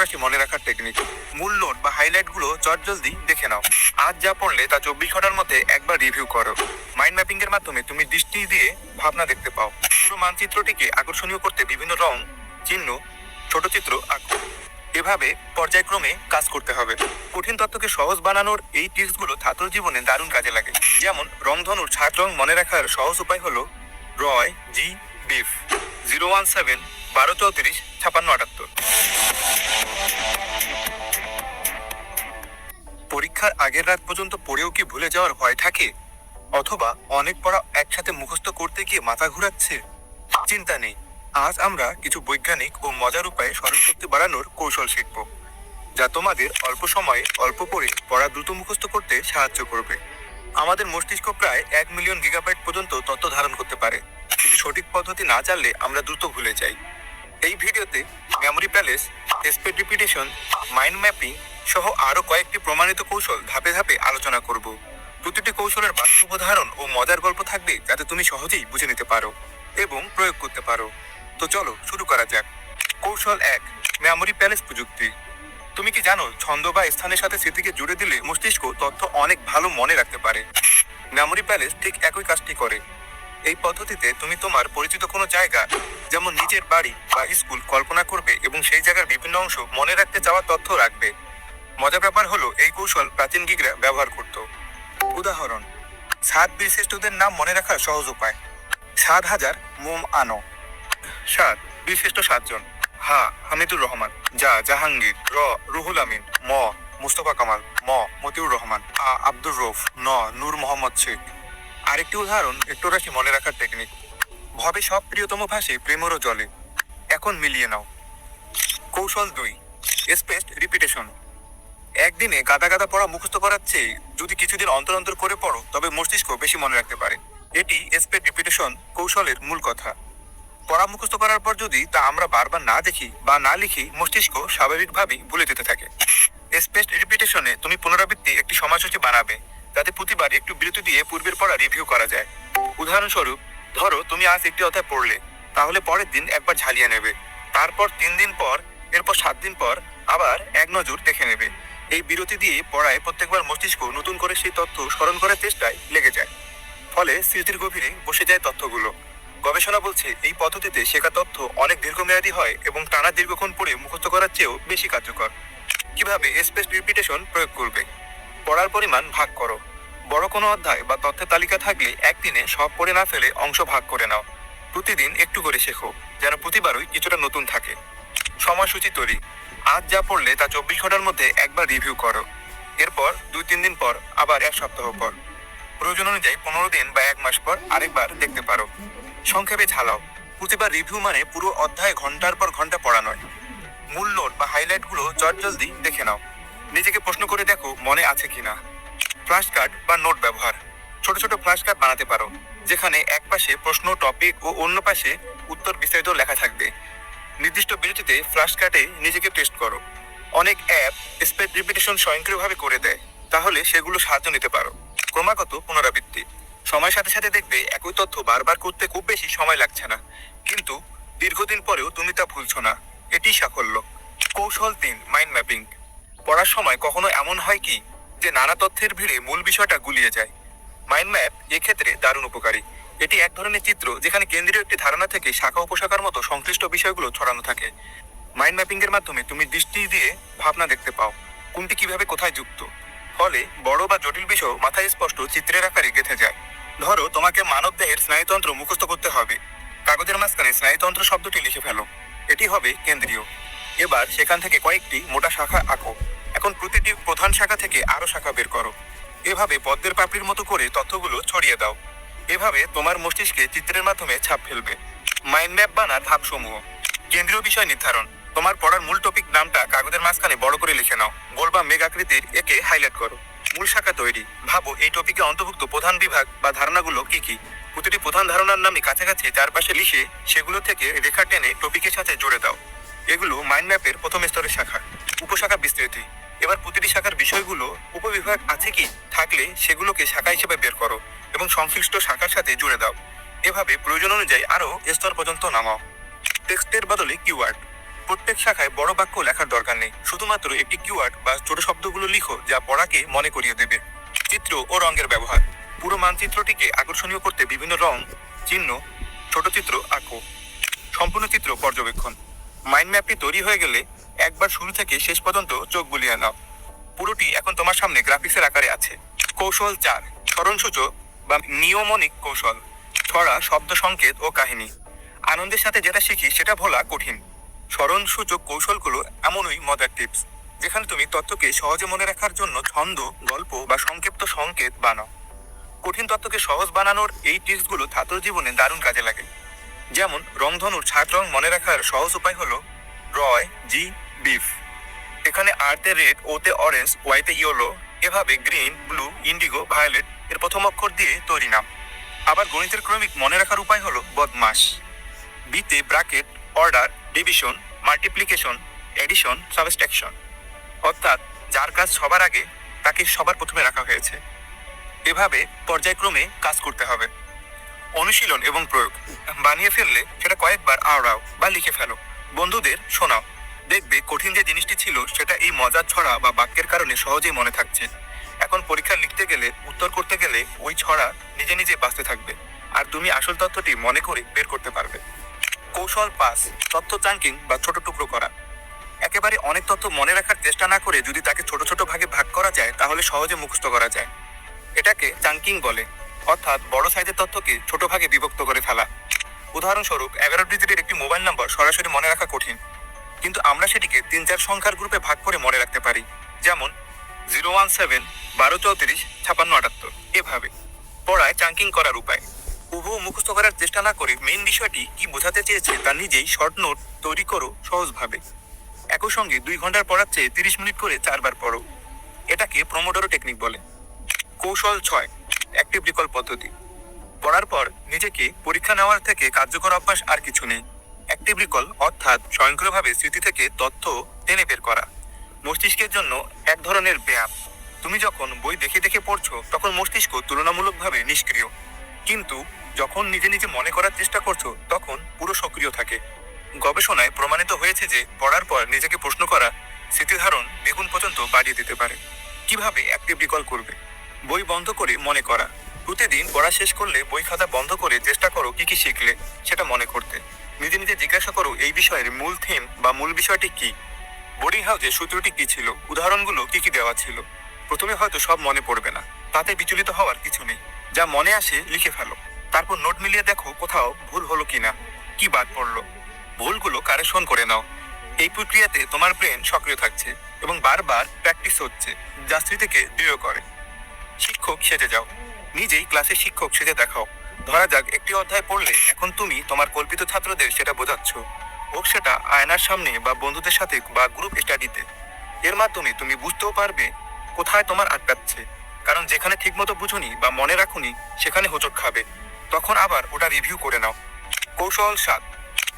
রাশি মনে রাখার টেকনিক মূল নোট বা হাইলাইটগুলো জলদি দেখে নাও। আজ যা পড়লে তা চব্বিশ ঘণ্টার মধ্যে একবার রিভিউ করো। মাইন্ড ম্যাপিং এর মাধ্যমে তুমি দৃষ্টি দিয়ে ভাবনা দেখতে পাও। পুরো মানচিত্রটিকে আকর্ষণীয় করতে বিভিন্ন রং, চিহ্ন, ছোট চিত্র আঁকো। এভাবে পর্যায়ক্রমে কাজ করতে হবে। কঠিন তত্ত্বকে সহজ বানানোর এই টিপসগুলো ছাত্র জীবনে দারুণ কাজে লাগে। যেমন রংধনুর ছাদ রং মনে রাখার সহজ উপায় হলো Roy, G, Biv. Zero one seven বারো চৌত্রিশ, ছাপান্ন, আটাত্তর। পরীক্ষার আগের রাত পর্যন্ত পড়েও কি ভুলে যাওয়ার ভয় থাকে? অথবা অনেক পড়া একসাথে মুখস্থ করতে গিয়ে মাথা ঘুরাচ্ছে? চিন্তা নেই। আজ আমরা কিছু বৈজ্ঞানিক ও মজার উপায়ে স্মরণশক্তি বাড়ানোর কৌশল শিখব, যা তোমাদের অল্প সময়ে অল্প পড়ে পড়া দ্রুত মুখস্থ করতে সাহায্য করবে। আমাদের মস্তিষ্ক প্রায় এক মিলিয়ন গিগাবাইট পর্যন্ত তথ্য ধারণ করতে পারে। কিন্তু সঠিক পদ্ধতি না জানলে আমরা দ্রুত ভুলে যাই। এই ভিডিওতে memory palace spaced repetition mind mapping সহ আরও কয়েকটি প্রমাণিত কৌশল ধাপে ধাপে আলোচনা করব। প্রতিটি কৌশলের বাস্তব উদাহরণ ও মজার গল্প থাকবে যাতে তুমি সহজেই বুঝে নিতে পারো এবং প্রয়োগ করতে পারো। তো চলো শুরু করা যাক। কৌশল এক মেমোরি প্যালেস প্রযুক্তি। তুমি কি জানো ছন্দ বা স্থানের সাথে স্মৃতিকে জুড়ে দিলে মস্তিষ্ক তথ্য অনেক ভালো মনে রাখতে পারে। মেমোরি প্যালেস ঠিক একই কাজটি করে। এই পদ্ধতিতে তুমি তোমার পরিচিত কোনো জায়গা, যেমন নিজের বাড়ি বা স্কুল কল্পনা করবে এবং সেই জায়গার বিভিন্ন অংশ মনে রাখতে চাওয়া তথ্য রাখবে। মজার ব্যাপার হলো, এই কৌশল প্রাচীন গিগরা ব্যবহার করত। উদাহরণ, সাত বীরশ্রেষ্ঠদের নাম মনে রাখার সহজ উপায়। সাত হাজার মোম আনো। সাত, বীরশ্রেষ্ঠ সাতজন। হা, হামিদুর রহমান। যা জাহাঙ্গীর। র, রুহুল আমিন। ম, মুস্তফা কামাল। ম, মতিউর রহমান। আ, আব্দুর রৌফ ন, নূর মোহাম্মদ শেখ। আরেকটি উদাহরণ একটু রাশি মনে রাখার টেকনিক ভবে সব প্রিয়তম ভাষে প্রেমরও জলে। এখন মিলিয়ে নাও। কৌশল দুই, স্পেসড রিপিটেশন একদিনে গাদা গাদা পড়া মুখস্থ করার চেয়ে যদি কিছুদিন অন্তর অন্তর করে পড়ো, তবে মস্তিষ্ক বেশি মনে রাখতে পারে। এটি স্পেড রিপিটেশন কৌশলের মূল কথা। পড়া মুখস্থ করার পর যদি তা আমরা বারবার না দেখি বা না লিখি, মস্তিষ্ক স্বাভাবিকভাবেই ভুলে যেতে থাকে। স্পেসড রিপিটেশনে তুমি পুনরাবৃত্তি একটি সময়সূচি বানাবে। যাতে প্রতিবার একটু বিরতি দিয়ে পূর্বের পড়া রিভিউ করা যায়। উদাহরণস্বরূপ, ধরো, তুমি আজ একটি অধ্যায় পড়লে, তাহলে পরের দিন একবার ঝালিয়ে নেবে। তারপর তিন দিন পর, এরপর সাত দিন পর আবার এক নজর দেখে নেবে। এই বিরতি দিয়ে পড়ায় প্রত্যেকবার মস্তিষ্ক নতুন করে সেই তথ্য স্মরণ করার চেষ্টায় লেগে যায়। ফলে স্মৃতির গভীরে বসে যায় তথ্যগুলো। গবেষণা বলছে, এই পদ্ধতিতে শেখা তথ্য অনেক দীর্ঘমেয়াদী হয় এবং টানা দীর্ঘক্ষণ পড়ে মুখস্থ করার চেয়েও বেশি কার্যকর। কীভাবে স্পেস রিপিটেশন প্রয়োগ করবে? পড়ার পরিমাণ ভাগ করো। বড় কোনো অধ্যায় বা তথ্যের তালিকা থাকলে একদিনে সব পড়ে না ফেলে অংশ ভাগ করে নাও। প্রতিদিন একটু করে শেখো, যেন প্রতিবারই কিছুটা নতুন থাকে। সময়সূচি তৈরি। আজ যা পড়লে তা চব্বিশ ঘণ্টার মধ্যে একবার রিভিউ করো। এরপর দুই তিন দিন পর আবার এক সপ্তাহ পর। প্রয়োজন অনুযায়ী পনেরো দিন বা এক মাস পর আরেকবার দেখতে পারো। সংক্ষেপে ঝালাও। প্রতিবার রিভিউ মানে পুরো অধ্যায় ঘণ্টার পর ঘণ্টা পড়া নয়। মূল নোট বা হাইলাইটগুলো জলদি দেখে নাও। নিজেকে প্রশ্ন করে দেখো মনে আছে কিনা। ফ্ল্যাশ কার্ড বা নোট ব্যবহার। ছোট ছোট ফ্ল্যাশ কার্ড বানাতে পারো, যেখানে এক পাশে প্রশ্ন, টপিক ও অন্য পাশে উত্তর বিস্তারিত লেখা থাকবে। নির্দিষ্ট বিরতিতে ফ্ল্যাশ কার্ডে নিজেকে টেস্ট করো। অনেক অ্যাপ স্পেড রিপিটেশন স্বয়ংক্রিয়ভাবে করে দেয়, তাহলে সেগুলো সাহায্য নিতে পারো। ক্রমাগত পুনরাবৃত্তি। সময়ের সাথে সাথে দেখবে একই তথ্য বারবার করতে খুব বেশি সময় লাগছে না। কিন্তু দীর্ঘদিন পরেও তুমি তা ভুলছ না। এটি সাফল্য। কৌশল তিন মাইন্ড ম্যাপিং পড়ার সময় কখনো এমন হয় কি যে নানা তথ্যের ভিড়ে মূল বিষয়টা গুলিয়ে যায়? মাইন্ড ম্যাপ এক্ষেত্রে দারুণ উপকারী। এটি এক ধরনের চিত্র যেখানে কেন্দ্রীয় একটি ধারণা থেকে শাখা উপশাখার মতো সংশ্লিষ্ট বিষয়গুলো ছড়ানো থাকে। মাইন্ড ম্যাপিং এর মাধ্যমে তুমি দৃষ্টি দিয়ে ভাবনা দেখতে পাও, কোনটি কীভাবে কোথায় যুক্ত। ফলে বড় বা জটিল বিষয় মাথায় স্পষ্ট চিত্রের আকারে গেঁথে যায়। ধরো, তোমাকে মানব দেহের স্নায়ুতন্ত্র মুখস্থ করতে হবে। কাগজের মাঝখানে স্নায়ুতন্ত্র শব্দটি লিখে ফেলো। এটি হবে কেন্দ্রীয়। এবার সেখান থেকে কয়েকটি মোটা শাখা আঁকো। এখন প্রতিটি প্রধান শাখা থেকে আরও শাখা বের করো। এভাবে পদ্মের পাপড়ির মতো করে তথ্যগুলো ছড়িয়ে দাও। এভাবে তোমার মস্তিষ্কে চিত্রের মাধ্যমে ছাপ ফেলবে। মাইন্ড ম্যাপ বানার ধাপসমূহ। কেন্দ্রীয় বিষয় নির্ধারণ। তোমার পড়ার মূল টপিক নামটা কাগজের মাঝখানে বড় করে লিখে নাও। গোল বা মেঘ আকৃতির একে হাইলাইট করো। মূল শাখা তৈরি। ভাবো এই টপিকে অন্তর্ভুক্ত প্রধান বিভাগ বা ধারণাগুলো কি কি? প্রতিটি প্রধান ধারণার নামে কাছাকাছি চারপাশে লিখে সেগুলো থেকে রেখা টেনে টপিকের সাথে জুড়ে দাও। এগুলো মাইন্ড ম্যাপের প্রথম স্তরের শাখা। উপশাখা বিস্তৃতি। এবার প্রতিটি শাখার বিষয়গুলো উপবিভাগ আছে কি? থাকলে সেগুলোকে শাখা হিসেবে বের করো এবং সংশ্লিষ্ট শাখার সাথে জুড়ে দাও। এভাবে প্রয়োজন অনুযায়ী আরও স্তর পর্যন্ত নামাও। টেক্সটের বদলে কিওয়ার্ড। প্রত্যেক শাখায় বড় বাক্য লেখার দরকার নেই। শুধুমাত্র একটি কিওয়ার্ড বা ছোট শব্দগুলো লিখো যা পড়াকে মনে করিয়ে দেবে। চিত্র ও রঙের ব্যবহার। পুরো মানচিত্রটিকে আকর্ষণীয় করতে বিভিন্ন রং, চিহ্ন, ছোট চিত্র, আঁকো। সম্পূর্ণ চিত্র পর্যবেক্ষণ। মাইন্ড ম্যাপটি তৈরি হয়ে গেলে একবার শুরু থেকে শেষ পর্যন্ত চোখ বুলিয়ে নাও। পুরোটি এখন তোমার সামনে গ্রাফিক্সের আকারে আছে। কৌশল চার, স্মরণসূচক বা নিয়মনিক কৌশল। ছড়া, শব্দ, সংকেত ও কাহিনী। আনন্দের সাথে যেটা শিখি সেটা ভোলা কঠিন। স্মরণসূচক কৌশলগুলো এমনই মজার টিপস যেখানে তুমি তত্ত্বকে সহজে মনে রাখার জন্য ছন্দ, গল্প বা সংক্ষিপ্ত সংকেত বানাও। কঠিন তত্ত্বকে সহজ বানানোর এই টিপসগুলো ছাত্র জীবনে দারুণ কাজে লাগে। যেমন রংধনুর ছাদ রং মনে রাখার সহজ উপায় হলো রয়, জি, বিফ। এখানে আরতে রেড ওতে অরেঞ্জ ওয়াইতে ইয়েলো। এভাবে গ্রিন, ব্লু, ইন্ডিগো, ভায়োলেট এর প্রথম অক্ষর দিয়ে তৈরি নাম। আবার গণিতের ক্রমিক মনে রাখার উপায় হলো বদমাস। বিতে bracket order, division, multiplication, addition, subtraction. অর্থাৎ যার কাজ সবার আগে তাকে সবার প্রথমে রাখা হয়েছে। এভাবে পর্যায়ক্রমে কাজ করতে হবে। অনুশীলন এবং প্রয়োগ। বানিয়ে ফেললে সেটা কয়েকবার আওড়াও বা লিখে ফেলো। বন্ধুদের শোনাও। দেখবে কঠিন যে জিনিসটি ছিল, সেটা এই মজার ছড়া বা বাক্যের কারণে সহজেই মনে থাকছে। এখন পরীক্ষা লিখতে গেলে, উত্তর করতে গেলে ওই ছড়া নিজে নিজে বাঁচতে থাকবে। আর তুমি আসল তথ্যটি মনে করে বের করতে পারবে। কৌশল পাস তথ্য চাঙ্কিং বা ছোট টুকরো করা। একেবারে অনেক তথ্য মনে রাখার চেষ্টা না করে যদি তাকে ছোট ছোট ভাগে ভাগ করা যায়, তাহলে সহজে মুখস্থ করা যায়। এটাকে চাঙ্কিং বলে। অর্থাৎ বড় সাইজের তথ্যকে ছোট ভাগে বিভক্ত করে ফেলা। উদাহরণস্বরূপ, এগারো ডিজিটের একটি মোবাইল নম্বর সরাসরি মনে রাখা কঠিন। কিন্তু আমরা সেটিকে তিন চার সংখ্যার গ্রুপে ভাগ করে মনে রাখতে পারি। যেমন, জিরো ওয়ান সেভেন, বারো চৌত্রিশ, ছাপান্ন আটাত্তর। এভাবে। পড়ায় চাঙ্কিং করার উপায়। উভু মুখস্থ করার চেষ্টা না করে মেইন বিষয়টি কি বোঝাতে চেয়েছে তা নিজেই শর্ট নোট তৈরি করো সহজভাবে। একই সঙ্গে দুই ঘণ্টার পড়ার চেয়ে তিরিশ মিনিট করে চারবার পড়ো। এটাকে প্রমোডোরো টেকনিক বলে। কৌশল ছয়। অ্যাক্টিভ রিকল পদ্ধতি। পড়ার পর নিজেকে পরীক্ষা নেওয়ার থেকে কার্যকর অভ্যাস আর কিছু নেই। অ্যাক্টিভ রিকল অর্থাৎ স্বয়ংক্রিয়ভাবে স্মৃতি থেকে তথ্য টেনে বের করা। মস্তিষ্কের জন্য এক ধরনের ব্যায়াম। তুমি যখন বই দেখে দেখে পড়ছো, তখন মস্তিষ্ক তুলনামূলকভাবে নিষ্ক্রিয়। কিন্তু যখন নিজে নিজে মনে করার চেষ্টা করছ, তখন পুরো সক্রিয় থাকে। গবেষণায় প্রমাণিত হয়েছে যে পড়ার পর নিজেকে প্রশ্ন করা স্মৃতিধারণ দ্বিগুণ পর্যন্ত বাড়িয়ে দিতে পারে। কীভাবে অ্যাক্টিভ রিকল করবে? বই বন্ধ করে মনে করা। প্রতিদিন পড়া শেষ করলে বই খাতা বন্ধ করে চেষ্টা করো কি কি শিখলে, সেটা মনে করতে। নিজে নিজে জিজ্ঞাসা করো এই বিষয়ের মূল থিম বা মূল বিষয়টি কি। বোর্ডিং হাউসে সূত্রটি কি ছিল? উদাহরণগুলো কি কি দেওয়া ছিল? প্রথমে হয়তো সব মনে পড়বে না। তাতে বিচলিত হওয়ার কিছু নেই। যা মনে আসে লিখে ফেলো। তারপর নোট মিলিয়ে দেখো কোথাও ভুল হলো কিনা। কি বাদ পড়ল? ভুলগুলো কারেকশন করে নাও। এই প্রক্রিয়াতে তোমার ব্রেন সক্রিয় থাকছে এবং বারবার প্র্যাকটিস হচ্ছে, যা স্মৃতিকে দৃঢ় করে। শিক্ষক সেজে যাও। নিজেই ক্লাসে শিক্ষক সেজে দেখাও। ধরা যাক, একটি অধ্যায় পড়লে এখন তুমি তোমার কল্পিত ছাত্রদের সেটা বোঝাচ্ছ। হোক সেটা আয়নার সামনে বা বন্ধুদের সাথে বা গ্রুপ স্টাডিতে এর মাধ্যমে তুমি বুঝতেও পারবে কোথায় তোমার আটকাচ্ছে। কারণ যেখানে ঠিকমতো বুঝুনি বা মনে রাখুনি, সেখানে হোঁচট খাবে। তখন আবার ওটা রিভিউ করে নাও। কৌশল সাত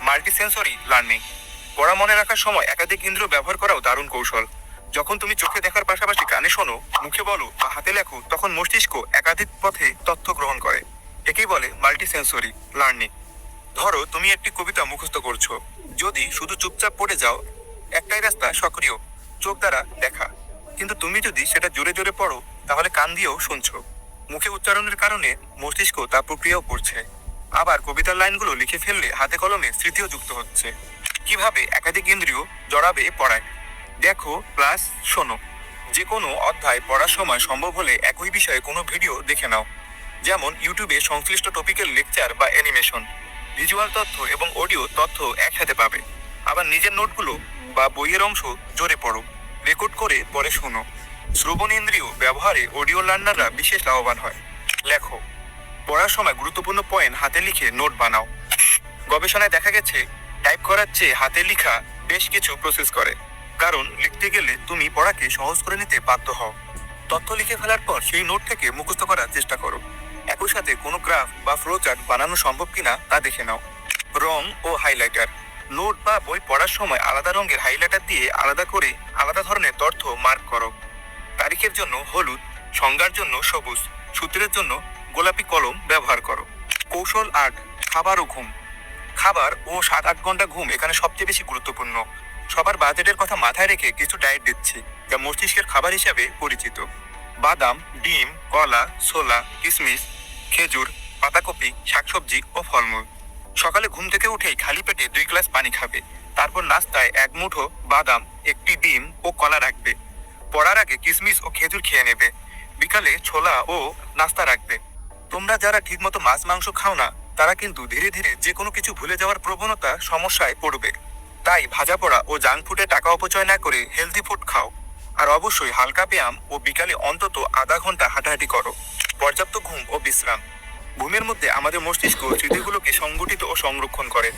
মাল্টিসেন্সরি লার্নিং পড়া মনে রাখার সময় একাধিক ইন্দ্র ব্যবহার করাও দারুণ কৌশল। যখন তুমি চোখে দেখার পাশাপাশি কানে শোনো, মুখে বলো বা হাতে লেখো, তখন মস্তিষ্ক একাধিক পথে তথ্য গ্রহণ করে। একেই বলে মাল্টিসেন্সরি লার্নিং ধরো, তুমি একটি কবিতা মুখস্থ করছ। যদি শুধু চুপচাপ পড়ে যাও, একটাই রাস্তা সক্রিয়, চোখ দ্বারা দেখা। কিন্তু তুমি যদি সেটা জোরে জোরে পড়ো, তাহলে কান দিয়েও শুনছো। মুখে উচ্চারণের কারণে মস্তিষ্ক তা প্রক্রিয়াও করছে। আবার কবিতার লাইনগুলো লিখে ফেললে হাতে কলমে স্মৃতিও যুক্ত হচ্ছে। কীভাবে একাধিক ইন্দ্রিয় জড়াবে পড়ায়? দেখো প্লাস শোনো। যে কোনো অধ্যায় পড়ার সময় সম্ভব হলে একই বিষয়ে কোনো ভিডিও দেখে নাও। যেমন, ইউটিউবে সংশ্লিষ্ট টপিকের লেকচার বা অ্যানিমেশন। ভিজুয়াল তথ্য এবং অডিও তথ্য একসাথে পাবে। আবার নিজের নোটগুলো বা বইয়ের অংশ জোরে পড়ো। রেকর্ড করে পরে শোনো। শ্রবণ ইন্দ্রিয় ব্যবহারে অডিও লার্নাররা বিশেষ লাভবান হয়। লেখো, পড়ার সময় গুরুত্বপূর্ণ পয়েন্ট হাতে লিখে নোট বানাও। গবেষণায় দেখা গেছে, টাইপ করার চেয়ে হাতে লেখা বেশ কিছু প্রসেস করে। কারণ লিখতে গেলে তুমি পড়াকে সহজ করে নিতে বাধ্য হও। তথ্য লিখে ফেলার পর সেই নোট থেকে মুখস্থ করার চেষ্টা করো। একই সাথে কোনো গ্রাফ বা ফ্লো চার্ট বানানো সম্ভব কিনা তা দেখে নাও। রং ও হাইলাইটার। নোট বা বই পড়ার সময় আলাদা রঙের হাইলাইটার দিয়ে আলাদা করে আলাদা ধরনের তথ্য মার্ক করো। তারিখের জন্য হলুদ, সংজ্ঞার জন্য সবুজ, সূত্রের জন্য গোলাপি কলম ব্যবহার করো। কৌশল আট, খাবার ও ঘুম। খাবার ও সাত আট ঘণ্টা ঘুম এখানে সবচেয়ে বেশি গুরুত্বপূর্ণ। সবার বাজেটের কথা মাথায় রেখে কিছু ডায়েট দিচ্ছি, যা মস্তিষ্কের খাবার হিসাবে পরিচিত। বাদাম, ডিম, কলা, ছোলা কিশমিশ খেজুর, পাতাকপি, শাকসবজি ও ফলমূল। সকালে ঘুম থেকে উঠেই খালি পেটে দুই গ্লাস পানি খাবে। তারপর নাস্তায় এক মুঠো বাদাম, একটি ডিম ও কলা রাখবে। পড়ার আগে কিশমিশ ও খেজুর খেয়ে নেবে। বিকালে ছোলা ও নাস্তা রাখবে। তোমরা যারা ঠিকমতো মাছ, মাংস খাও না, তারা কিন্তু ধীরে ধীরে যে কোনো কিছু ভুলে যাওয়ার প্রবণতা, সমস্যায় পড়বে। তাই ভাজা পোড়া ও জাঙ্ক ফুডে টাকা অপচয় না করে হেলদি ফুড খাও। আর অবশ্যই হালকা ব্যায়াম ও বিকালে অন্তত আধা ঘণ্টা হাঁটাহাঁটি করো। পর্যাপ্ত ঘুম ও বিশ্রাম। ঘুমের মধ্যে আমাদের মস্তিষ্ক স্মৃতিগুলোকে সংগঠিত ও সংরক্ষণ করে।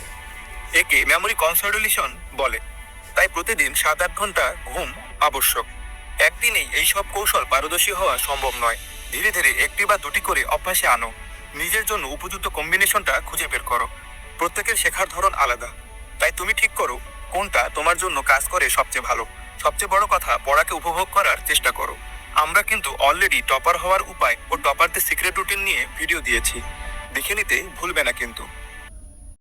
একে মেমোরি কনসলিডেশন বলে। তাই প্রতিদিন সাত আট ঘণ্টা ঘুম আবশ্যক। একদিনেই এই সব কৌশল পারদর্শী হওয়া সম্ভব নয়। ধীরে ধীরে একটি বা দুটি করে অভ্যাসে আনো। নিজের জন্য উপযুক্ত কম্বিনেশনটা খুঁজে বের করো। প্রত্যেকের শেখার ধরন আলাদা। তাই তুমি ঠিক করো, কোনটা তোমার জন্য কাজ করে সবচেয়ে ভালো। সবচেয়ে বড় কথা পড়াকে উপভোগ করার চেষ্টা করো। আমরা কিন্তু অলরেডি টপার হওয়ার উপায় ও টপারদের সিক্রেট রুটিন নিয়ে ভিডিও দিয়েছি। দেখে নিতে ভুলবে না কিন্তু।